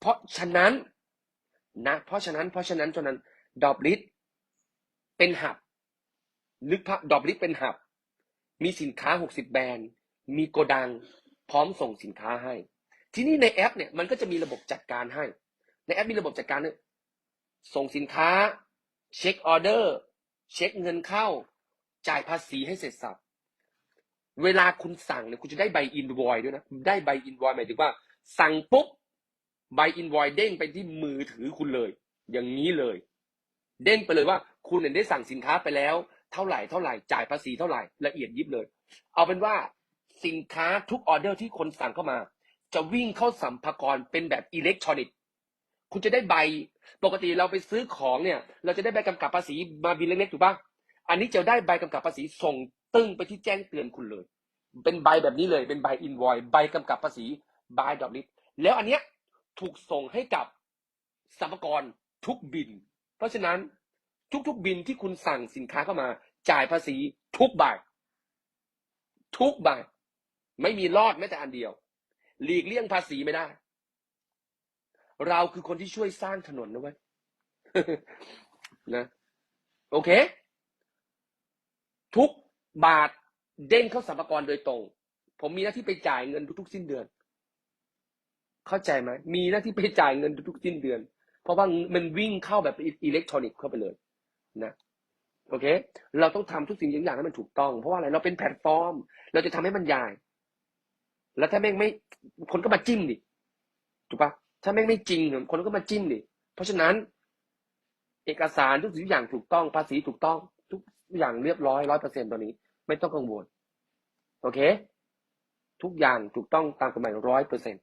เพราะฉะนั้นนะ เพราะฉะนั้น เพราะฉะนั้นฉะนั้น ดอบลิสเป็นหับ นึกภาพดอบลิสเป็นหับ มีสินค้า 60 แบรนด์ มีโกดัง พร้อมส่งสินค้าให้ ที่นี่ในแอปเนี่ยมันก็จะมีระบบจัดการให้ ในแอปมีระบบจัดการเนี่ยส่งสินค้า เช็คออเดอร์ เช็คเงินเข้า จ่ายภาษีให้เสร็จสับเวลาคุณสั่งเนี่ยคุณจะได้ใบอินวอยด้วยนะ ได้ใบอินวอยหมายถึงว่า สั่งปุ๊บ ใบอินวอยเด้งไปที่มือถือคุณเลย อย่างนี้เลย เด้งไปเลยว่า คุณเนี่ยได้สั่งสินค้าไปแล้ว เท่าไหร่เท่าไหร่จ่ายภาษีเท่าไหร่ละเอียดยิบเลย เอาเป็นว่าสินค้าทุกออเดอร์ที่คนสั่งเข้ามา จะวิ่งเข้าสัมภากระเป็นแบบอิเล็กทรอนิกส์คุณจะได้ใบปกติเราไปซื้อของเนี่ย เราจะได้ใบกำกับภาษีมาบินเล็กๆถูกปะอันนี้จะได้ใบกำกับภาษีส่งตึ้งไปที่แจ้งเตือนคุณเลย เป็นใบแบบนี้เลยเป็นใบอินวอยใบกำกับภาษีบายดอกลิสแล้วอันเนี้ย ถูกส่งให้กับสัมภากระทุกบิน เพราะฉะนั้นทุกๆบินที่คุณสั่งสินค้าเข้ามา จ่ายภาษีทุกใบทุกใบไม่มีรอดแม้แต่อันเดียว หลีกเลี่ยงภาษีไม่ได้ เราคือคนที่ช่วยสร้างถนนนะเว้ยนะ โอเค ทุกบาทเด้งเข้าสัมภาระโดยตรง ผมมีหน้าที่ไปจ่ายเงินทุกๆ สิ้นเดือน เข้าใจไหมมีหน้าที่ไปจ่ายเงินทุกสิ้นเดือน เพราะว่ามันวิ่งเข้าแบบอิเล็กทรอนิกส์เข้าไปเลยนะโอเค เราต้องทำทุกสิ่งทุกอย่างให้มันถูกต้อง เพราะว่าอะไรเราเป็นแพลตฟอร์ม เราจะทำให้มันใหญ่แล้วถ้าแม่งไม่คนก็มาจิ้มดิถูกปะถ้าแม่งไม่จริงคนก็มาจิ้มดิเพราะฉะนั้น เอกสารทุกสิ่งทุกอย่างถูกต้อง ภาษีถูกต้อง ทุกอย่างเรียบร้อยร้อยเปอร์เซ็นตอนนี้ ไม่ต้องกังวลโอเค ทุกอย่างถูกต้องตามกฎหมายร้อยเปอร์เซ็นต์